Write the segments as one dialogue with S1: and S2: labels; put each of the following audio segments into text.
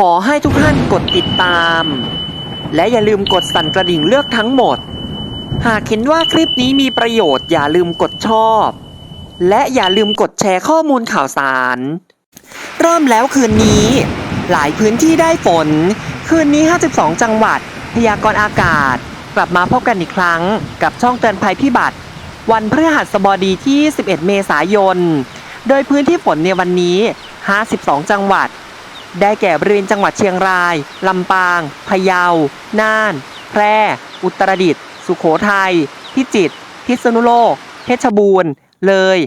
S1: ขอให้ทุกท่านกดติดตาม และอย่าลืมกดสั่นกระดิ่งเลือกทั้งหมด หากเห็นว่าคลิปนี้มีประโยชน์อย่าลืมกดชอบ และอย่าลืมกดแชร์ข้อมูลข่าวสาร เริ่มแล้วคืนนี้ หลายพื้นที่ได้ฝน คืนนี้ 52 จังหวัด พยากรณ์อากาศ กลับมาพบกันอีกครั้ง กับช่องเตือนภัยพิบัติ วันพฤหัสบดีที่ 11 เมษายน โดยพื้นที่ฝนในวันนี้ 52 จังหวัด ได้แก่บริเวณจังหวัดเชียงราย ลำปาง พะเยา น่าน แพร่ อุตรดิตถ์ สุโขทัย พิจิตร พิษณุโลก เพชรบูรณ์ เลย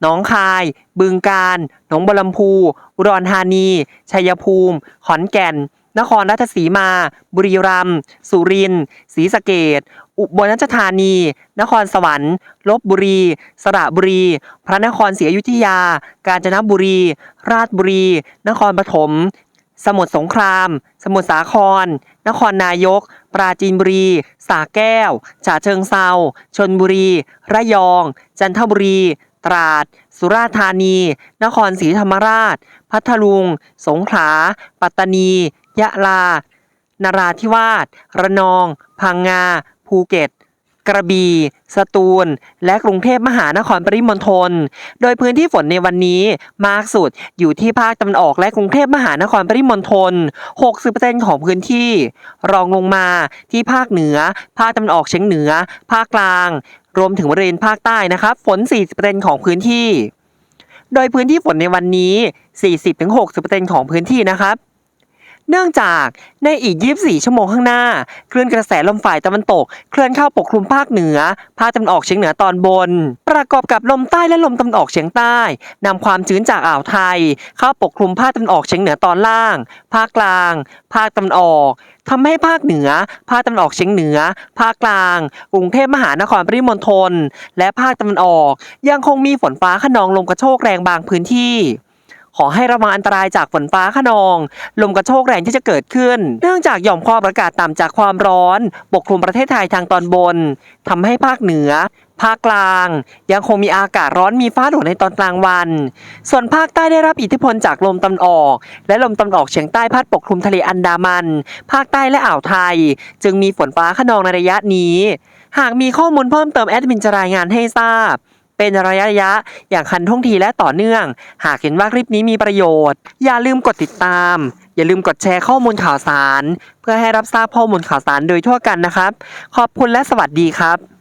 S1: หนองคาย บึงกาฬ หนองบัวลำพู อุดรธานี ชัยภูมิ ขอนแก่น นครราชสีมา บุรีรัมย์สุรินทร์ศรีสะเกษอุบลราชธานี นครสวรรค์ลบบุรี สระบุรี พระนครศรีอยุธยา กาญจนบุรี ราชบุรี นครปฐมสมุทรสงคราม สมุทรสาคร นครนายก ปราจีนบุรีสระแก้ว ฉะเชิงเซาชนบุรี ระยอง จันทบุรี ตราด สุราษฎร์ธานี นครศรีธรรมราช พัทลุง สงขลา ปัตตานี ยะลา นราธิวาส ระนอง พังงา ภูเก็ต กระบี่ สตูล และกรุงเทพมหานครปริมณฑล โดยพื้นที่ฝนในวันนี้มากสุดอยู่ที่ภาคตะวันออกและกรุงเทพมหานครปริมณฑล 60%ของพื้นที่ รองลงมาที่ภาคเหนือ ภาคตะวันออกเฉียงเหนือ ภาคกลาง รวมถึงบริเวณภาคใต้นะครับ ฝน 40%ของพื้นที่ โดยพื้นที่ฝนในวันนี้ 40-60%ของพื้นที่นะครับ เนื่องจากในอีก 24 ชั่วโมงข้างหน้าคลื่นกระแสลมฝ่ายตะวันตก เคลื่อนเข้าปกคลุมภาคเหนือ ภาคตะวันออกเฉียงเหนือตอนบน ประกอบกับลมใต้และลมตะวันออกเฉียงใต้นำความชื้นจากอ่าวไทย เข้าปกคลุมภาคตะวันออกเฉียงเหนือตอนล่าง ภาคกลาง ภาคตะวันออกทำให้ภาคเหนือ ภาคตะวันออกเฉียงเหนือ ภาคกลาง กรุงเทพมหานครปริมณฑล และภาคตะวันออก ยังคงมีฝนฟ้าขนองลมกระโชกแรงบางพื้นที่ ขอให้ระวังอันตรายจากฝนฟ้าขนอง ลมกระโชกแรงที่จะเกิดขึ้น เนื่องจากหย่อมความอากาศต่ำจากความร้อน ปกคลุมประเทศไทยทางตอนบนทำให้ภาคเหนือภาคกลาง ยังคงมีอากาศร้อนมีฟ้าหลวในตอนกลางวัน ส่วนภาคใต้ได้รับอิทธิพลจากลมตะวันออก และลมตะวันออกเฉียงใต้พัดปกคลุมทะเลอันดามัน ภาคใต้และอ่าวไทย จึงมีฝนฟ้าขนองในระยะนี้ หากมีข้อมูลเพิ่มเติมแอดมินจะรายงานให้ทราบ เป็นระยะระยะ อย่างคันท่องทีและต่อเนื่อง หากเห็นว่าคลิปนี้มีประโยชน์ อย่าลืมกดติดตาม อย่าลืมกดแชร์ข้อมูลข่าวสาร เพื่อให้รับทราบข้อมูลข่าวสารโดยทั่วกันนะครับ ขอบคุณและสวัสดีครับ